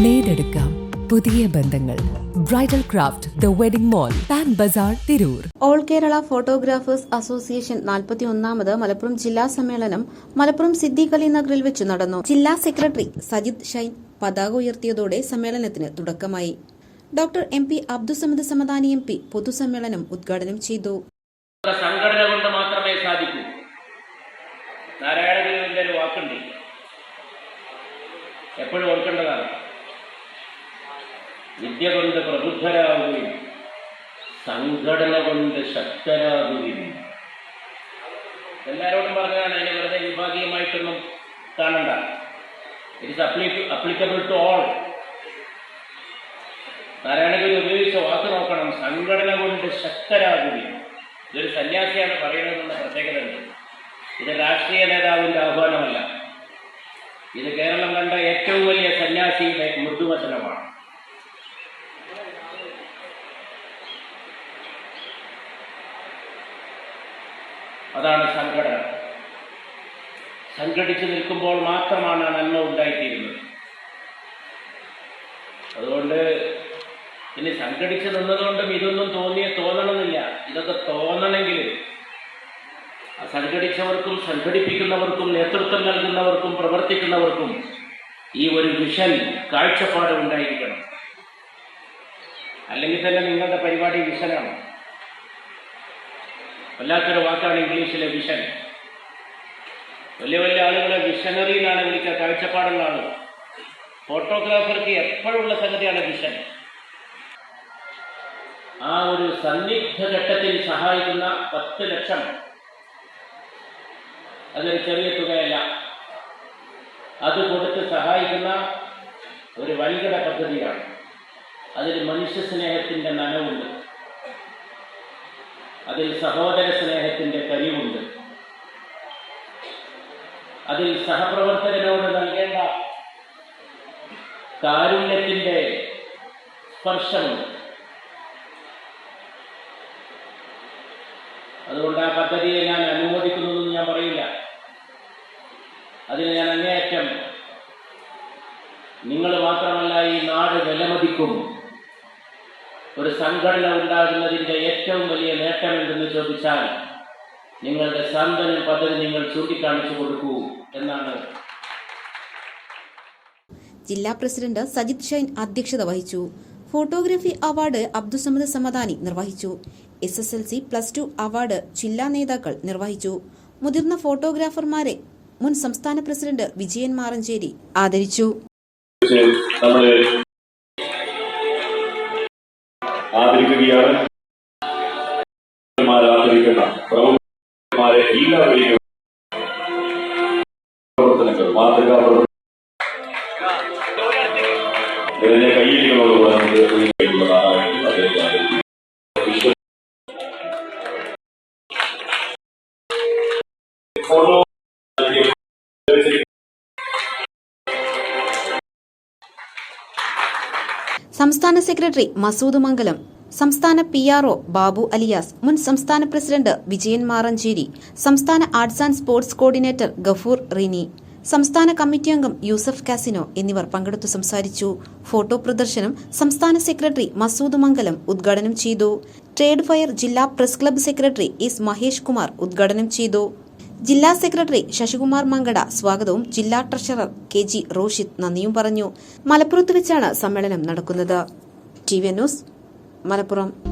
നേടെടുക്കാം പുതിയ ബന്ധങ്ങൾ. Bridal craft the wedding mall pan Bazar Tirur all Kerala photographers association നാൽപ്പത്തി ഒന്നാമത് മലപ്പുറം ജില്ലാ സമ്മേളനം മലപ്പുറം സിദ്ദീഖ് അലി നഗറിൽ വെച്ച് നടന്നു. ജില്ലാ സെക്രട്ടറി സജിദ് ഷൈൻ പതാക ഉയർത്തിയതോടെ സമ്മേളനത്തിന് തുടക്കമായി. Doctor M P Abdussamad Samadani M P പൊതുസമ്മേളനം ഉദ്ഘാടനം ചെയ്തു. സംഘടന കൊണ്ട് മാത്രമേ സാധിക്കൂ. നാരായണഗുരു ഒരു വാക്കുണ്ട്. എപ്പോഴും ഓർക്കേണ്ടതാണ്. വിദ്യ കൊണ്ട് പ്രബുദ്ധരാകുകയും സംഘടന കൊണ്ട് ശക്തരാകുകയും എല്ലാവരോടും പറഞ്ഞതാണ് അതിനെ വെറുതെ വിഭാഗീയമായിട്ടൊന്നും കാണണ്ട. It is appli applicable to all Narayanaguru ഉപയോഗിച്ച വാക്ക് നോക്കണം. സംഘടന കൊണ്ട് ശക്തരാകുകയും ഇതൊരു സന്യാസിയാണ് പറയുന്നതെന്ന പ്രത്യേകത ഉണ്ട് ഇത് രാഷ്ട്രീയ നേതാവിന്റെ ആഹ്വാനമല്ല. ഇത് കേരളം കണ്ട ഏറ്റവും വലിയ സന്യാസിയുടെ മൃദുവചനമാണ്. അതാണ് സംഘടന. സംഘടിച്ചു നിൽക്കുമ്പോൾ മാത്രമാണ് നന്മ ഉണ്ടായിത്തീരുന്നത്. അതുകൊണ്ട് ഇനി സംഘടിച്ച് നിന്നതുകൊണ്ടും ഇതൊന്നും തോന്നിയ തോന്നണമെന്നില്ല. ഇതൊക്കെ തോന്നണമെങ്കിൽ സംഘടിച്ചവർക്കും സംഘടിപ്പിക്കുന്നവർക്കും നേതൃത്വം നൽകുന്നവർക്കും പ്രവർത്തിക്കുന്നവർക്കും ഈ ഒരു മിഷൻ കാഴ്ചപ്പാട് ഉണ്ടായിരിക്കണം. അല്ലെങ്കിൽ തന്നെ നിങ്ങളുടെ പരിപാടി വിഷനാണ് വല്ലാത്തൊരു വാക്കാണ് ഇംഗ്ലീഷിലെ വിഷൻ വലിയ വലിയ ആളുകളെ വിഷനറി എന്നാണ് വിളിക്കുക ഫോട്ടോഗ്രാഫർക്ക് എപ്പോഴുള്ള സംഗതിയാണ് വിഷൻ ആ ഒരു സന്നിഗ്ധ ഘട്ടത്തിൽ സഹായിക്കുന്ന പത്ത് ലക്ഷം അതൊരു ചെറിയ തുകയല്ല. അത് കൊടുത്ത് സഹായിക്കുന്ന ഒരു വൻകിട പദ്ധതിയാണ്. അതിൽ മനുഷ്യ സ്നേഹത്തിന്റെ നനവുണ്ട്. അതിൽ സഹോദര സ്നേഹത്തിന്റെ കഴിവുണ്ട് അതിൽ സഹപ്രവർത്തകനോട് നൽകേണ്ട കാരുണ്യത്തിന്റെ സ്പർശമുണ്ട്. അതുകൊണ്ട് ആ പദ്ധതിയെ ഞാൻ അനുമോദിക്കുന്നതെന്ന് ഞാൻ പറയില്ല. അതിന് ഞാൻ അങ്ങേയറ്റം നിങ്ങൾ മാത്രമല്ല ഈ നാട് വിലമതിക്കും. ഒരു സംഘടന ഉണ്ടാകുന്നതിന്റെ ഏറ്റവും വലിയ നേട്ടം എന്തെന്ന് ചോദിച്ചാൽ നിങ്ങളുടെ സന്തനം പദ്ധതി നിങ്ങൾ ചൂണ്ടിക്കാണിച്ചു കൊടുക്കൂ എന്നാണ്. ജില്ലാ പ്രസിഡന്റ് സജിത് ഷൈൻ അധ്യക്ഷത വഹിച്ചു. ഫോട്ടോഗ്രാഫി അവാർഡ് അബ്ദുസമദ് സമദാനി നിർവഹിച്ചു. S S L C plus two award ജില്ലാ നേതാക്കൾ നിർവഹിച്ചു. മുതിർന്ന ഫോട്ടോഗ്രാഫർമാരെ മുൻ സംസ്ഥാന പ്രസിഡന്റ് വിജയൻ മാറഞ്ചേരി ആദരിച്ചു. നമ്മൾ ആദരിക്കുകയാണ്. പ്രവർത്തനങ്ങൾ മാതൃകാ സംസ്ഥാന സെക്രട്ടറി മസൂദ് മംഗലം സംസ്ഥാന P R O Babu alias മുൻ സംസ്ഥാന പ്രസിഡന്റ് വിജയൻ മാറഞ്ചേരി സംസ്ഥാന arts and sports coordinator Gafoor Rini സംസ്ഥാന കമ്മിറ്റി അംഗം യൂസഫ് കാസിനോ എന്നിവർ പങ്കെടുത്തു സംസാരിച്ചു. ഫോട്ടോ പ്രദർശനം സംസ്ഥാന സെക്രട്ടറി മസൂദ് മംഗലം ഉദ്ഘാടനം ചെയ്തു. ട്രേഡ് ഫയർ ജില്ലാ press club secretary S Mahesh Kumar ഉദ്ഘാടനം ചെയ്തു. ജില്ലാ സെക്രട്ടറി ശശികുമാർ മങ്കട സ്വാഗതവും ജില്ലാ ട്രഷറർ കെ ജി റോഷിത് നന്ദിയും പറഞ്ഞു. മലപ്പുറത്ത് വെച്ചാണ് സമ്മേളനം നടക്കുന്നത്. T V news Malappuram.